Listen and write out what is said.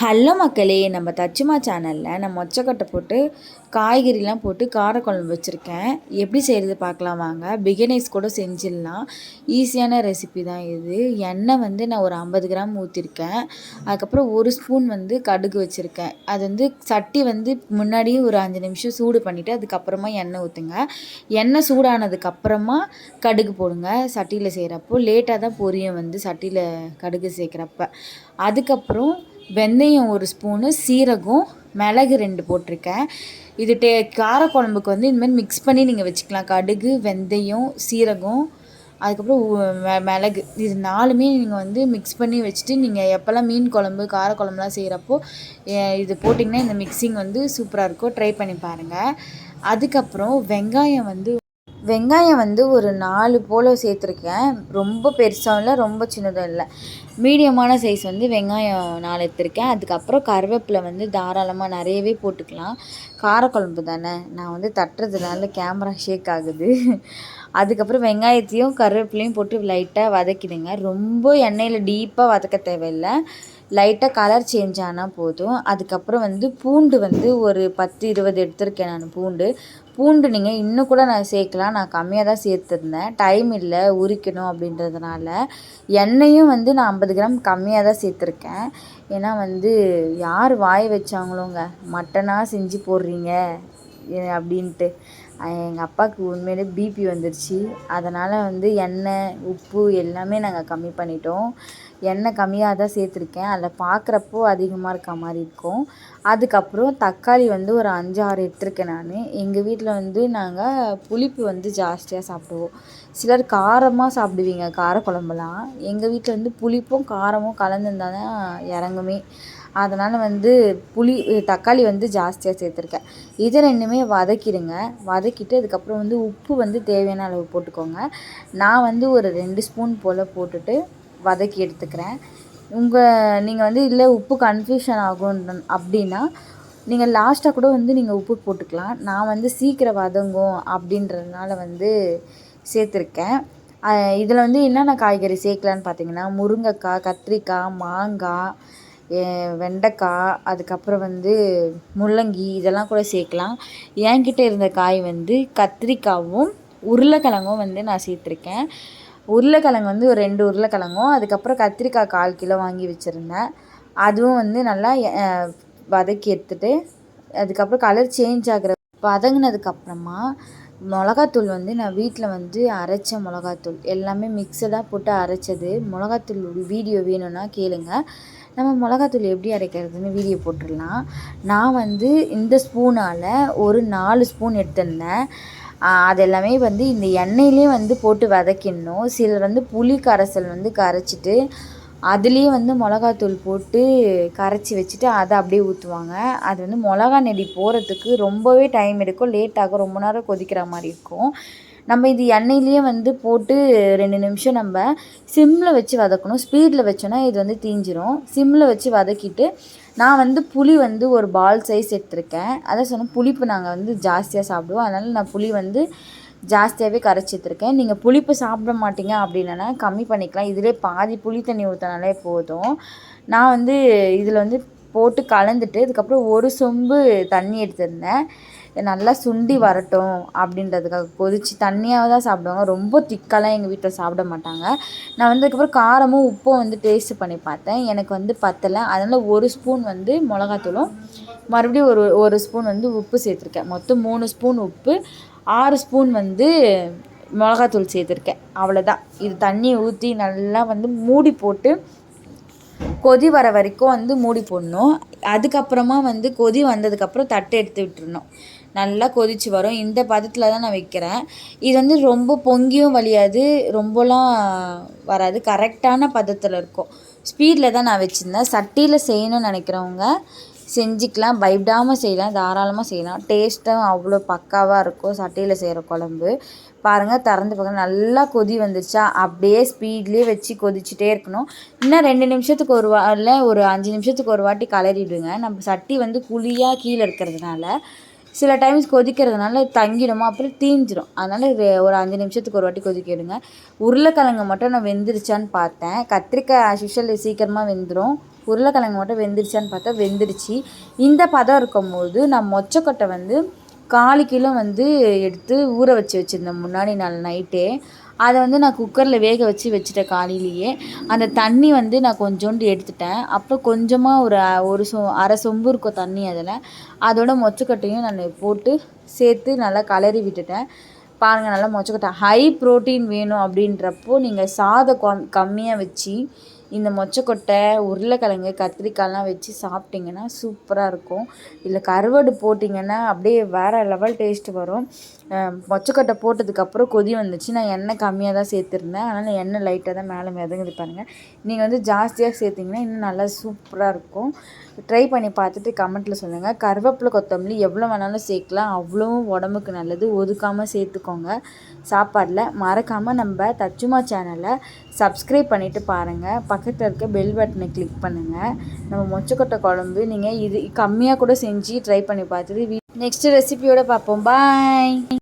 Hello மக்களே நம்ம தச்சுமா சேனலில் நான் மொச்சக்கொட்டை போட்டு காய்கறிலாம் போட்டு காரக்குழம்பு வச்சுருக்கேன். எப்படி செய்கிறது பார்க்கலாம் வாங்க. பிகினர்ஸ் கூட செஞ்சிடலாம். ஈஸியான ரெசிபி தான் இது. எண்ணெய் வந்து நான் ஒரு ஐம்பது கிராம் ஊற்றிருக்கேன் அதுக்கப்புறம் ஒரு ஸ்பூன் வந்து கடுகு வச்சுருக்கேன். அது வந்து சட்டி வந்து முன்னாடியே ஒரு அஞ்சு நிமிஷம் சூடு பண்ணிவிட்டு அதுக்கப்புறமா எண்ணெய் ஊற்றுங்க எண்ணெய் சூடானதுக்கப்புறமா கடுகு போடுங்க. சட்டியில் செய்கிறப்போ லேட்டாக தான் பொரியும் வந்து சட்டியில் கடுகு சேர்க்குறப்ப. அதுக்கப்புறம் வெந்தயம் ஒரு ஸ்பூனு சீரகம் மிளகு ரெண்டு போட்டிருக்கேன். இது டே காரக்குழம்புக்கு வந்து இந்தமாதிரி மிக்ஸ் பண்ணி நீங்கள் வச்சுக்கலாம். கடுகு வெந்தயம் சீரகம் அதுக்கப்புறம் மிளகு. இது நாலுமே நீங்கள் வந்து மிக்ஸ் பண்ணி வச்சுட்டு நீங்கள் எப்போல்லாம் மீன் குழம்பு காரக்குழம்புலாம் செய்கிறப்போ இது போட்டிங்கன்னா இந்த மிக்சிங் வந்து சூப்பராக இருக்கும். ட்ரை பண்ணி பாருங்கள் அதுக்கப்புறம் வெங்காயம் வந்து வெங்காயம் வந்து ஒரு நாலு போல் சேர்த்துருக்கேன். ரொம்ப பெருசாகவும் இல்லை ரொம்ப சின்னதும் இல்லை. மீடியமான சைஸ் வந்து வெங்காயம் நாலு எடுத்திருக்கேன். அதுக்கப்புறம் கருவேப்பிலை வந்து தாராளமாக நிறையவே போட்டுக்கலாம். காரக்குழம்பு தானே நான் வந்து தட்டுறதுனால கேமரா ஷேக் ஆகுது. அதுக்கப்புறம் வெங்காயத்தையும் கருவேப்பிலையும் போட்டு லைட்டாக வதக்கிடுங்க. ரொம்ப எண்ணெயில் டீப்பாக வதக்க தேவையில்லை. லைட்டாக கலர் சேஞ்ச் ஆனால் போதும். அதுக்கப்புறம் வந்து பூண்டு வந்து ஒரு பத்து இருபது எடுத்திருக்கேன் நான் பூண்டு. பூண்டு நீங்கள் இன்னும் கூட நான் சேர்க்கலாம். நான் கம்மியாக தான் சேர்த்துருந்தேன். டைம் இல்லை உரிக்கணும் அப்படின்றதுனால. எண்ணெயும் வந்து நான் ஐம்பது கிராம் கம்மியாக தான் சேர்த்துருக்கேன். ஏன்னா வந்து யார் வாய் வச்சாங்களோங்க? மட்டனாக செஞ்சு போடுறீங்க? அப்படின்ட்டு. எங்கள் அப்பாவுக்கு உண்மையிலே பிபி வந்துருச்சு. அதனால் வந்து எண்ணெய் உப்பு எல்லாமே நாங்கள் கம்மி பண்ணிட்டோம். எண்ணெய் கம்மியாக தான் சேர்த்துருக்கேன். அதில் பார்க்குறப்போ அதிகமாக இருக்க மாதிரி இருக்கும். அதுக்கப்புறம் தக்காளி வந்து ஒரு அஞ்சு ஆறு எடுத்திருக்கேன் நான். எங்கள் வீட்டில் வந்து நாங்கள் புளிப்பு வந்து ஜாஸ்தியாக சாப்பிடுவோம். சிலர் காரமாக சாப்பிடுவீங்க காரக்குழம்புலாம். எங்கள் வீட்டில் வந்து புளிப்பும் காரமும் கலந்துருந்தால் தான் இறங்குமே. அதனால் வந்து புளி தக்காளி வந்து ஜாஸ்தியாக சேர்த்துருக்கேன். இதை ரெண்டுமே வதக்கிடுங்க. வதக்கிட்டு அதுக்கப்புறம் வந்து உப்பு வந்து தேவையான அளவு போட்டுக்கோங்க. நான் வந்து ஒரு ரெண்டு ஸ்பூன் போல் போட்டுட்டு வதக்கி எடுத்துக்கிறேன். உங்கள் நீங்கள் வந்து இல்லை உப்பு கன்ஃபியூஷன் ஆகும் அப்படின்னா நீங்கள் லாஸ்ட்டாக கூட வந்து நீங்கள் உப்பு போட்டுக்கலாம். நான் வந்து சீக்கிரம் வதங்கும் அப்படின்றதுனால வந்து சேர்த்துருக்கேன். இதில் வந்து என்னென்ன காய்கறி சேர்க்கலான்னு பார்த்தீங்கன்னா முருங்கைக்காய் கத்திரிக்காய் மாங்காய் வெண்டைக்காய் அதுக்கப்புறம் வந்து முள்ளங்கி இதெல்லாம் கூட சேர்க்கலாம். என்கிட்ட இருந்த காய் வந்து கத்திரிக்காவும் உருளைக்கிழங்கும் வந்து நான் சேர்த்துருக்கேன். உருளைக்கிழங்கு வந்து ஒரு ரெண்டு உருளைக்கிழங்கும் அதுக்கப்புறம் கத்திரிக்காய் கால் கிலோ வாங்கி வச்சுருந்தேன். அதுவும் வந்து நல்லா வதக்கி எடுத்துட்டு அதுக்கப்புறம் கலர் சேஞ்ச் ஆகிற வதங்கினதுக்கப்புறமா மிளகாத்தூள் வந்து நான் வீட்டில் வந்து அரைச்ச மிளகாத்தூள். எல்லாமே மிக்சடாக போட்டு அரைச்சது. மிளகாத்தூள் வீடியோ வேணும்னா கேளுங்க. நம்ம மிளகாத்தூள் எப்படி அரைக்கிறதுன்னு வீடியோ போட்டுடலாம். நான் வந்து இந்த ஸ்பூனால் ஒரு நாலு ஸ்பூன் எடுத்திருந்தேன். அது எல்லாமே வந்து இந்த எண்ணெயிலே வந்து போட்டு வதக்கிடணும். சிலர் வந்து புளி கரைசல் வந்து கரைச்சிட்டு அதுலேயே வந்து மிளகாத்தூள் போட்டு கரைச்சி வச்சுட்டு அதை அப்படியே ஊற்றுவாங்க அது வந்து மிளகா நெடி போகிறதுக்கு ரொம்பவே டைம் எடுக்கும். லேட் ஆகும். ரொம்ப நேரம் கொதிக்கிற மாதிரி இருக்கும். நம்ம இது எண்ணெயிலேயே வந்து போட்டு ரெண்டு நிமிஷம் நம்ம சிம்மில் வச்சு வதக்கணும். ஸ்பீடில் வச்சோன்னா இது வந்து தீஞ்சிரும். சிம்மில் வச்சு வதக்கிட்டு நான் வந்து புளி வந்து ஒரு பால் சைஸ் எடுத்திருக்கேன். அதான் சொன்னால் புளிப்பு நாங்கள் வந்து ஜாஸ்தியாக சாப்பிடுவோம். அதனால் நான் புளி வந்து ஜாஸ்தியாகவே கரைச்சி எடுத்துருக்கேன். நீங்கள் புளிப்பு சாப்பிட மாட்டீங்க அப்படின்னா கம்மி பண்ணிக்கலாம். இதிலே பாதி புளி தண்ணி ஊற்றினாலே போதும். நான் வந்து இதில் வந்து போட்டு கலந்துட்டு அதுக்கப்புறம் ஒரு சொம்பு தண்ணி எடுத்திருந்தேன். நல்லா சுண்டி வரட்டும் அப்படின்றதுக்காக கொதிச்சு தண்ணியாக தான் சாப்பிடுவாங்க. ரொம்ப திக்காலாம் எங்கள் வீட்டில் சாப்பிட மாட்டாங்க. நான் வந்து அதுக்கப்புறம் காரமும் உப்பும் வந்து டேஸ்ட் பண்ணி பார்த்தேன். எனக்கு வந்து பத்தலை. அதனால் ஒரு ஸ்பூன் வந்து மிளகாத்தூளும் மறுபடியும் ஒரு ஒரு ஸ்பூன் வந்து உப்பு சேர்த்துருக்கேன். மொத்தம் மூணு ஸ்பூன் உப்பு ஆறு ஸ்பூன் வந்து மிளகாத்தூள் சேர்த்துருக்கேன். அவ்வளோதான் இது தண்ணி ஊற்றி நல்லா வந்து மூடி போட்டு கொதி வர வரைக்கும் வந்து மூடி போடணும். அதுக்கப்புறமா வந்து கொதி வந்ததுக்கப்புறம் தட்டை எடுத்து விட்டுருணும் நல்லா கொதிச்சு வரும். இந்த பதத்தில் தான் நான் வைக்கிறேன். இது வந்து ரொம்ப பொங்கியும் வழியாது ரொம்பலாம் வராது. கரெக்டான பதத்தில் இருக்கும். ஸ்பீடில் தான் நான் வச்சுருந்தேன். சட்டியில் செய்யணும்னு நினைக்கிறவங்க செஞ்சுக்கலாம் பயப்படாமல் செய்யலாம் தாராளமாக செய்யலாம். டேஸ்ட்டும் அவ்வளோ பக்காவாக இருக்கும் சட்டையில் செய்கிற குழம்பு. பாருங்கள் திறந்து பார்க்க நல்லா கொதி வந்துருச்சா? அப்படியே ஸ்பீட்லேயே வச்சு கொதிச்சுட்டே இருக்கணும். இன்னும் ரெண்டு நிமிஷத்துக்கு ஒரு வா இல்லை ஒரு அஞ்சு நிமிஷத்துக்கு ஒரு வாட்டி கலரிடுங்க. நம்ம சட்டி வந்து குழியாக கீழே இருக்கிறதுனால சில டைம்ஸ் கொதிக்கிறதுனால தங்கிடுமா? அப்புறம் தீஞ்சிரும். அதனால் ஒரு அஞ்சு நிமிஷத்துக்கு ஒரு வாட்டி கொதிக்க விடுங்க உருளைக்கிழங்கு மட்டும் நான் வெந்துருச்சான்னு பார்த்தேன். கத்திரிக்காய் ஆஸ் சீக்கிரமாக வெந்துடும் உருளைக்கிழங்கு மட்டும் வெந்துருச்சான்னு பார்த்தா வெந்துருச்சு. இந்த பதம் இருக்கும் போது நான் மொச்சக்கொட்டை வந்து காலு கிலோ வந்து எடுத்து ஊற வச்சு வச்சுருந்தேன் முன்னாடி நாள் நைட்டே அதை வந்து நான் குக்கரில் வேக வச்சு வச்சுட்டேன் காலையிலேயே. அந்த தண்ணி வந்து நான் கொஞ்சோண்டு எடுத்துட்டேன். அப்புறம் கொஞ்சமாக ஒரு ஒரு சொ அரை சொம்பு இருக்கும் தண்ணி அதில். அதோட மொச்சக்கட்டையும் நான் போட்டு சேர்த்து நல்லா கலரி விட்டுட்டேன். பாருங்கள் நல்லா மொச்சக்கட்டை. ஹை ப்ரோட்டீன் வேணும் அப்படின்றப்போ நீங்கள் சாதம் கம் கம்மியாக வச்சு இந்த மொச்சக்கொட்டை உருளைக்கிழங்கு கத்திரிக்காய்லாம் வச்சு சாப்பிட்டிங்கன்னா சூப்பராக இருக்கும். இதில் கருவாடு போட்டிங்கன்னா அப்படியே வேறு லெவல் டேஸ்ட் வரும். மொச்சக்கொட்டை போட்டதுக்கப்புறம் கொதி வந்துச்சு. நான் எண்ணெய் கம்மியாக தான் சேர்த்துருந்தேன். அதனால் எண்ணெய் லைட்டாக தான் மேலே மிதங்குது பாருங்கள் நீங்கள் வந்து ஜாஸ்தியாக சேர்த்திங்கன்னா இன்னும் நல்லா சூப்பராக இருக்கும். ட்ரை பண்ணி பார்த்துட்டு கமெண்ட்டில் சொல்லுங்கள் கருவேப்பிலை கொத்தமல்லி எவ்வளோ வேணாலும் சேர்க்கலாம். அவ்வளோவும் உடம்புக்கு நல்லது. ஒதுக்காமல் சேர்த்துக்கோங்க. சாப்பாடில் மறக்காமல் நம்ம தச்சுமா சேனலை சப்ஸ்கிரைப் பண்ணிவிட்டு பாருங்கள் பக்கத்தில் இருக்க பெல் பட்டனை கிளிக் பண்ணுங்கள் நம்ம மொச்சக்கொட்டை குழம்பு நீங்கள் இது கம்மியாக கூட செஞ்சு ட்ரை பண்ணி பார்த்துட்டு நெக்ஸ்ட் ரெசிபியோட பார்ப்போம். பாய்